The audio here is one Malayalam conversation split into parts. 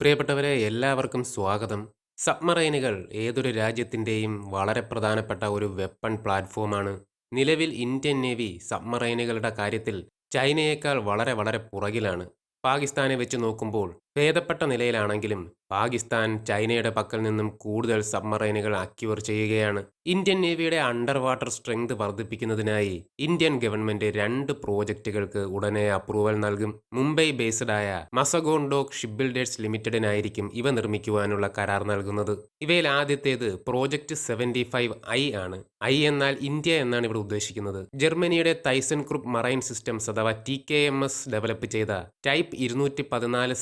പ്രിയപ്പെട്ടവരെ എല്ലാവർക്കും സ്വാഗതം. സബ്മറൈനുകൾ ഏതൊരു രാജ്യത്തിന്റെയും വളരെ പ്രധാനപ്പെട്ട ഒരു വെപ്പൺ പ്ലാറ്റ്ഫോമാണ്. നിലവിൽ ഇന്ത്യൻ നേവി സബ്മറൈനുകളുടെ കാര്യത്തിൽ ചൈനയേക്കാൾ വളരെ വളരെ പുറകിലാണ്. പാകിസ്ഥാനെ വെച്ച് നോക്കുമ്പോൾ ഭേദപ്പെട്ട നിലയിലാണെങ്കിലും പാകിസ്ഥാൻ ചൈനയുടെ പക്കൽ നിന്നും കൂടുതൽ സബ്മറൈനുകൾ അക്യൂർ ചെയ്യുകയാണ്. ഇന്ത്യൻ നേവിയുടെ അണ്ടർ വാട്ടർ സ്ട്രെങ്ത് വർദ്ധിപ്പിക്കുന്നതിനായി ഇന്ത്യൻ ഗവൺമെന്റ് രണ്ട് പ്രോജക്റ്റുകൾക്ക് ഉടനെ അപ്രൂവൽ നൽകും. മുംബൈ ബേസ്ഡായ മസഗോണ്ടോക് ഷിപ്പ് ബിൽഡേഴ്സ് ലിമിറ്റഡിനായിരിക്കും ഇവ നിർമ്മിക്കുവാനുള്ള കരാർ നൽകുന്നത്. ഇവയിൽ ആദ്യത്തേത് പ്രോജക്റ്റ് സെവന്റി ഫൈവ് ഐ ആണ്. ഐ എന്നാൽ ഇന്ത്യ എന്നാണ് ഇവിടെ ഉദ്ദേശിക്കുന്നത്. ജർമ്മനിയുടെ തൈസൻ ഗ്രൂപ്പ് മറൈൻ സിസ്റ്റംസ് അഥവാ T K M S develop ചെയ്ത ടൈപ്പ് ഇരുന്നൂറ്റി പതിനാല്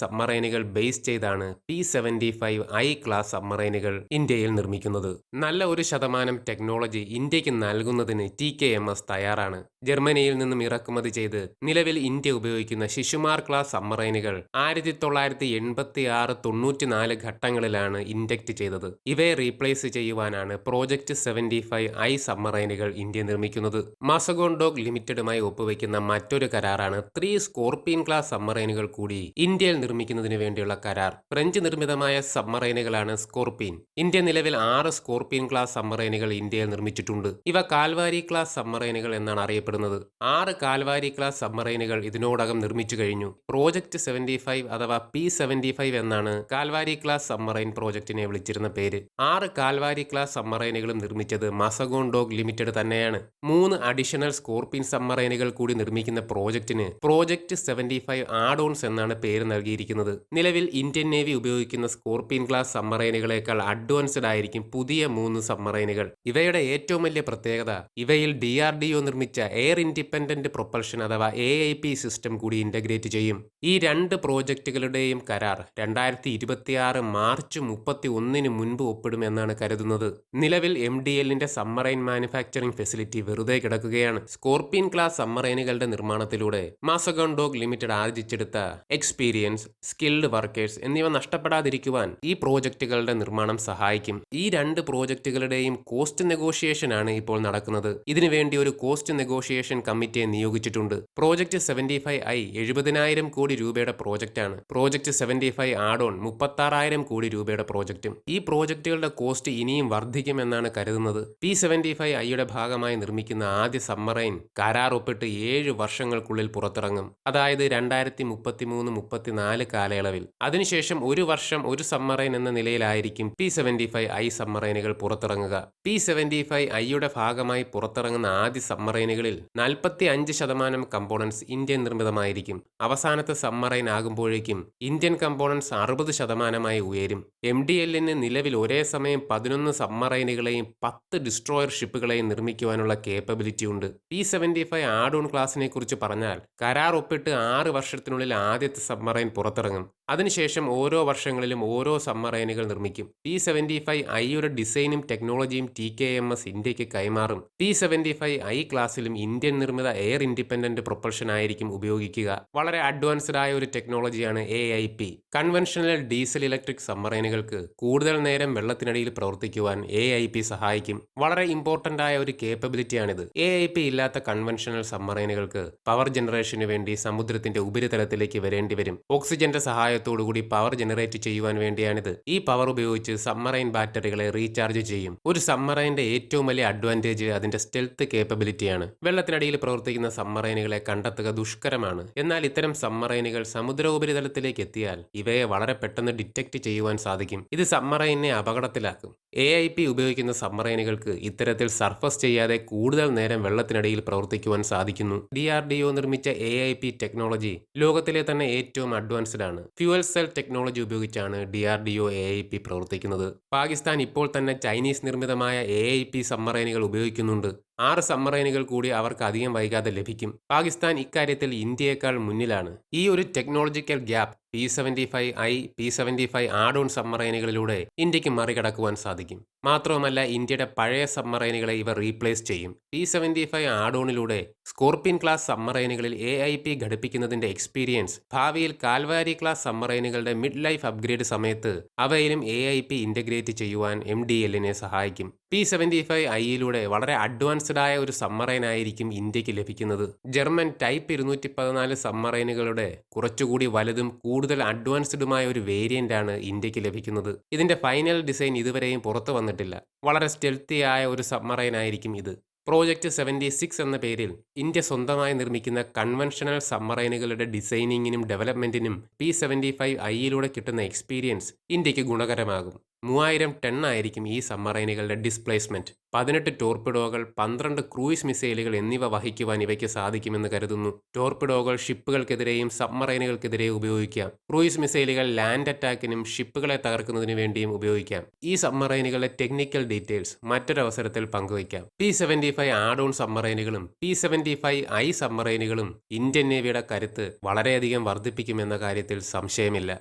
സബ്മറൈനുകൾ ബേസ് ചെയ്താണ് P seventy five I class സബ്മറൈനുകൾ ഇന്ത്യയിൽ നിർമ്മിക്കുന്നത്. നല്ല ഒരു ശതമാനം ടെക്നോളജി ഇന്ത്യയ്ക്ക് നൽകുന്നതിന് ടി കെ എം എസ് തയ്യാറാണ്. ജർമ്മനിയിൽ നിന്നും ഇറക്കുമതി ചെയ്ത് നിലവിൽ ഇന്ത്യ ഉപയോഗിക്കുന്ന ശിശുമാർ ക്ലാസ് സബ്മറൈനുകൾ ആയിരത്തി തൊള്ളായിരത്തി എൺപത്തി ആറ് തൊണ്ണൂറ്റിനാല് ഘട്ടങ്ങളിലാണ് ഇൻഡക്റ്റ് ചെയ്തത്. ഇവയെ റീപ്ലേസ് ചെയ്യുവാനാണ് പ്രോജക്റ്റ് സെവന്റി ഫൈവ് ഐ സബ്മറൈനുകൾ ഇന്ത്യ നിർമ്മിക്കുന്നത്. മാസഗോണ്ടോഗ് ലിമിറ്റഡുമായി ഒപ്പുവെക്കുന്ന മറ്റൊരു കരാറാണ് ത്രീ സ്കോർപിയൻ ക്ലാസ് സബ്മറൈനുകൾ കൂടി ഇന്ത്യയിൽ നിർമ്മിക്കുന്നതിന് വേണ്ടിയുള്ള കരാർ. ഫ്രഞ്ച് നിർമ്മിതമായ സബ്മറൈനുകളാണ് സ്കോർപിയൻ. ഇന്ത്യ നിലവിൽ ആറ് സ്കോർപിയൻ ക്ലാസ് സബ്മറൈനുകൾ ഇന്ത്യയിൽ നിർമ്മിച്ചിട്ടുണ്ട്. ഇവ കാൽവാരി ക്ലാസ് സബ്മറൈനുകൾ എന്നാണ് അറിയപ്പെടുന്നത്. ആറ് കാൽവാരി ക്ലാസ് സബ്മറൈനുകൾ ഇതിനോടകം നിർമ്മിച്ചു കഴിഞ്ഞു. പ്രോജക്റ്റ് സെവന്റി ഫൈവ് അഥവാ പി സെവന്റി ഫൈവ് എന്നാണ് കാൽവാരി ക്ലാസ് സബ്മറൈൻ പ്രോജക്റ്റിനെ വിളിച്ചിരുന്ന പേര്. ആറ് കാൽവാരി ക്ലാസ് സബ്മറൈനുകളും നിർമ്മിച്ചത് മസഗോൺ ഡോഗ് ലിമിറ്റഡ് തന്നെയാണ്. മൂന്ന് അഡീഷണൽ സ്കോർപിയൻ സബ്മറൈനുകൾ കൂടി നിർമ്മിക്കുന്ന പ്രോജക്റ്റിന് പ്രോജക്റ്റ് സെവന്റി ഫൈവ് ആഡോൺസ് എന്നാണ് പേര് നൽകിയിരിക്കുന്നത്. നിലവിൽ ഇന്ത്യൻ നേവി ഉപയോഗിക്കുന്ന സ്കോർപ്പിയൻ ക്ലാസ് സബ്മറൈനുകളേക്കാൾ അഡ്വാൻസ്ഡ് ആയിരിക്കും പുതിയ മൂന്ന് സബ്മറൈനുകൾ. ഇവയുടെ ഏറ്റവും വലിയ പ്രത്യേകത ഇവയിൽ ഡി ആർ ഡി ഒ നിർമ്മിച്ച എയർ ഇൻഡിപെൻഡന്റ് പ്രൊപ്പൽഷൻ അഥവാ എ ഐ പി സിസ്റ്റം കൂടി ഇന്റഗ്രേറ്റ് ചെയ്യും. ഈ രണ്ട് പ്രോജക്റ്റുകളുടെയും കരാർ രണ്ടായിരത്തി ഇരുപത്തിയാറ് മാർച്ച് മുപ്പത്തി ഒന്നിന് മുൻപ് ഒപ്പിടുമെന്നാണ് കരുതുന്നത്. നിലവിൽ എം ഡി എല്ലിന്റെ സമ്മറൈൻ മാനുഫാക്ചറിംഗ് ഫെസിലിറ്റി വെറുതെ കിടക്കുകയാണ്. സ്കോർപിയൻ ക്ലാസ് സമ്മറൈനുകളുടെ നിർമ്മാണത്തിലൂടെ മാസഗോണ്ടോഗ് ലിമിറ്റഡ് ആർജിച്ചെടുത്ത എക്സ്പീരിയൻസ് സ്കിൽഡ് വർക്കേഴ്സ് എന്നിവ നഷ്ടപ്പെടാതിരിക്കുവാൻ ഈ പ്രോജക്റ്റുകളുടെ നിർമ്മാണം സഹായിക്കും. ഈ രണ്ട് പ്രോജക്റ്റുകളുടെയും കോസ്റ്റ് നെഗോഷിയേഷൻ ആണ് ഇപ്പോൾ നടക്കുന്നത്. ഇതിനുവേണ്ടി ഒരു കോസ്റ്റ് നെഗോഷിയേഷൻ കമ്മിറ്റിയെ നിയോഗിച്ചിട്ടുണ്ട്. പ്രോജക്റ്റ് സെവന്റി ഫൈവ് ഐ എഴുപതിനായിരം കോടി രൂപയുടെ പ്രോജക്റ്റാണ്. പ്രോജക്റ്റ് സെവന്റി ഫൈവ് ഓൺ മുപ്പത്താറായിരം കോടി രൂപയുടെ പ്രോജക്റ്റും. ഈ പ്രോജക്റ്റുകളുടെ കോസ്റ്റ് ഇനിയും വർദ്ധിക്കുമെന്നാണ് കരുതുന്നത്. പി സെവന്റി ഫൈവ് ഐയുടെ ഭാഗമായി നിർമ്മിക്കുന്ന ആദ്യ സബ്മറൈൻ കരാർ ഒപ്പിട്ട് ഏഴ് വർഷങ്ങൾക്കുള്ളിൽ പുറത്തിറങ്ങും. അതായത് രണ്ടായിരത്തി മുപ്പത്തി മൂന്ന് മുപ്പത്തിനാല് കാലയളവിൽ. അതിനുശേഷം ഒരു വർഷം ഒരു സബ്മറൈൻ എന്ന നിലയിലായിരിക്കും പി സെവന്റി ഫൈവ് ഐ സബ്മറൈനുകൾ പുറത്തിറങ്ങുക. പി സെവന്റി ഫൈവ് ഐയുടെ ഭാഗമായി പുറത്തിറങ്ങുന്ന ആദ്യ സബ്മറൈനുകളിൽ നാൽപ്പത്തി അഞ്ച് ശതമാനം കമ്പോണൻസ് ഇന്ത്യൻ നിർമ്മിതമായിരിക്കും. അവസാനത്തെ സബ്മറൈൻ ആകുമ്പോഴേക്കും ഇന്ത്യൻ കമ്പോണൻസ് അറുപത് ശതമാനമായി ഉയരും. എം ഡി എല്ലിന് നിലവിൽ ഒരേ സമയം പതിനൊന്ന് സബ്മറൈനുകളെയും പത്ത് ഡിസ്ട്രോയർ ഷിപ്പുകളെയും നിർമ്മിക്കുവാനുള്ള കേപ്പബിലിറ്റി ഉണ്ട്. P seventy five add on ക്ലാസിനെ കുറിച്ച് പറഞ്ഞാൽ കരാർ ഒപ്പിട്ട് ആറ് വർഷത്തിനുള്ളിൽ ആദ്യത്തെ സബ്മറൈൻ പുറത്തിറങ്ങും. അതിനുശേഷം ഓരോ വർഷങ്ങളിലും ഓരോ സബ്മറൈനുകൾ നിർമ്മിക്കും. പി സെവന്റി ഫൈവ് ഐയുടെ ഡിസൈനും ടെക്നോളജിയും ടി കെ എം എസ് ഇന്ത്യയ്ക്ക് കൈമാറും. പി സെവന്റി ഫൈവ് ഐ ക്ലാസ്സിലും ഇന്ത്യൻ നിർമ്മിത എയർ ഇൻഡിപെൻഡന്റ് പ്രൊപ്പൽഷൻ ആയിരിക്കും ഉപയോഗിക്കുക. വളരെ അഡ്വാൻസ്ഡ് ആയ ഒരു ടെക്നോളജിയാണ് A I P conventional diesel electric സബ്മറൈനുകൾക്ക് കൂടുതൽ നേരം വെള്ളത്തിനടിയിൽ പ്രവർത്തിക്കുവാൻ എ ഐ പി സഹായിക്കും. വളരെ ഇമ്പോർട്ടന്റ് ആയ ഒരു കേപ്പബിലിറ്റിയാണിത് എ ഐ പി ഇല്ലാത്ത കൺവെൻഷണൽ സബ്മറൈനുകൾക്ക് പവർ ജനറേഷന് വേണ്ടി സമുദ്രത്തിന്റെ ഉപരിതലത്തിലേക്ക് വരേണ്ടി വരും. ഓക്സിജന്റെ സഹായത്തോടുകൂടി പവർ ജനറേറ്റ് ചെയ്യുവാൻ വേണ്ടിയാണിത്. ഈ പവർ ഉപയോഗിച്ച് സബ്മറൈൻ ബാറ്ററികളെ റീചാർജ് ചെയ്യും. ഒരു സബ്മറൈന്റെ ഏറ്റവും വലിയ അഡ്വാന്റേജ് അതിന്റെ സ്റ്റെൽത്ത് കേപ്പബിലിറ്റിയാണ് വെള്ളത്തിനടിയിൽ പ്രവർത്തിക്കുന്ന സബ്മറൈനുകളെ കണ്ടെത്തുക ദുഷ്കരമാണ്. എന്നാൽ ഇത്തരം സബ്മറൈനുകൾ സമുദ്ര ഉപരിതലത്തിലേക്ക് എത്തിയാൽ ഇവയെ വളരെ പെട്ടെന്ന് ഡിറ്റക്ട് ചെയ്യുവാൻ സാധിക്കും. ഇത് സബ്മറൈനെ അപകടത്തിലാക്കും. എ ഐ പി ഉപയോഗിക്കുന്ന സബ്മറൈനുകൾക്ക് ഇത്തരത്തിൽ സർഫസ് ചെയ്യാതെ കൂടുതൽ നേരം വെള്ളത്തിനടിയിൽ പ്രവർത്തിക്കുവാൻ സാധിക്കുന്നു. ഡി ആർ ഡി ഒ നിർമ്മിച്ച എ ഐ പി ടെക്നോളജി ലോകത്തിലെ തന്നെ ഏറ്റവും അഡ്വാൻസ്ഡ് ആണ്. ഫ്യുവൽ സെൽ ടെക്നോളജി ഉപയോഗിച്ചാണ് D R D O A I P പ്രവർത്തിക്കുന്നത്. പാകിസ്ഥാൻ ഇപ്പോൾ തന്നെ ചൈനീസ് നിർമ്മിതമായ എ ഐ പി സബ്മറൈനുകൾ ഉപയോഗിക്കുന്നുണ്ട്. ആറ് സബ്മറൈനുകൾ കൂടി അവർക്ക് അധികം വൈകാതെ ലഭിക്കും. പാകിസ്ഥാൻ ഇക്കാര്യത്തിൽ ഇന്ത്യയേക്കാൾ മുന്നിലാണ്. ഈ ഒരു technological gap P seventy five I P seventy five add on സബ്മറൈനുകളിലൂടെ ഇന്ത്യയ്ക്ക് മറികടക്കുവാൻ സാധിക്കും. മാത്രവുമല്ല ഇന്ത്യയുടെ പഴയ സബ്മറൈനുകളെ ഇവ റീപ്ലേസ് ചെയ്യും. പി സെവന്റി ഫൈവ് ആഡോണിലൂടെ സ്കോർപിയൻ ക്ലാസ് സബ്മറൈനുകളിൽ എ ഐ പി ഘടിപ്പിക്കുന്നതിന്റെ എക്സ്പീരിയൻസ് ഭാവിയിൽ കാൽവാരി ക്ലാസ് സബ്മറൈനുകളുടെ മിഡ് ലൈഫ് അപ്ഗ്രേഡ് സമയത്ത് അവയിലും എ ഐ പി ഇന്റഗ്രേറ്റ് ചെയ്യുവാൻ എം ഡി എല്ലിനെ സഹായിക്കും. പി സെവന്റി ഫൈവ് ഐയിലൂടെ വളരെ അഡ്വാൻസ്ഡ് ആയ ഒരു സബ്മറൈനായിരിക്കും ഇന്ത്യയ്ക്ക് ലഭിക്കുന്നത്. ജർമ്മൻ ടൈപ്പ് ഇരുന്നൂറ്റി പതിനാല് സബ്മറൈനുകളുടെ കുറച്ചുകൂടി വലുതും കൂടുതൽ അഡ്വാൻസ്ഡുമായ ഒരു വേരിയന്റ് ആണ് ഇന്ത്യയ്ക്ക് ലഭിക്കുന്നത്. ഇതിന്റെ ഫൈനൽ ഡിസൈൻ ഇതുവരെയും പുറത്തു വന്നിട്ടില്ല. വളരെ സ്റ്റെൽത്തിയായ ഒരു സബ്മറൈൻ ആയിരിക്കും ഇത്. പ്രോജക്റ്റ് സെവന്റി സിക്സ് എന്ന പേരിൽ ഇന്ത്യ സ്വന്തമായി നിർമ്മിക്കുന്ന കൺവെൻഷണൽ സബ്മറൈനുകളുടെ ഡിസൈനിങ്ങിനും ഡെവലപ്മെന്റിനും പി സെവന്റി ഫൈവ് ഐയിലൂടെ കിട്ടുന്ന എക്സ്പീരിയൻസ് ഇന്ത്യയ്ക്ക് ഗുണകരമാകും. മൂവായിരം ടൺ ആയിരിക്കും ഈ സബ്മറൈനുകളുടെ ഡിസ്പ്ലേസ്മെന്റ് പതിനെട്ട് ടോർപിഡോകൾ പന്ത്രണ്ട് ക്രൂയിസ് മിസൈലുകൾ എന്നിവ വഹിക്കുവാൻ ഇവയ്ക്ക് സാധിക്കുമെന്ന് കരുതുന്നു. ടോർപിഡോകൾ ഷിപ്പുകൾക്കെതിരെയും സബ്മറൈനുകൾക്കെതിരെയും ഉപയോഗിക്കാം. ക്രൂയിസ് മിസൈലുകൾ ലാൻഡ് അറ്റാക്കിനും ഷിപ്പുകളെ തകർക്കുന്നതിനു വേണ്ടിയും ഉപയോഗിക്കാം. ഈ സബ്മറൈനുകളുടെ ടെക്നിക്കൽ ഡീറ്റെയിൽസ് മറ്റൊരവസരത്തിൽ പങ്കുവയ്ക്കാം. P seventy five add on സബ്മറൈനുകളും P seventy five I സബ്മറൈനുകളും ഇന്ത്യൻ നേവിയുടെ കരുത്ത് വളരെയധികം വർദ്ധിപ്പിക്കുമെന്ന കാര്യത്തിൽ സംശയമില്ല.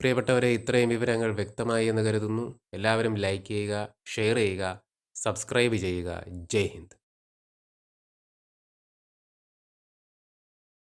പ്രിയപ്പെട്ടവരെ ഇത്രയും വിവരങ്ങൾ വ്യക്തമായി എന്ന് കരുതുന്നു. എല്ലാവരും ലൈക്ക് ചെയ്യുക ഷെയർ ചെയ്യുക സബ്സ്ക്രൈബ് ചെയ്യുക. ജയ് ഹിന്ദ്.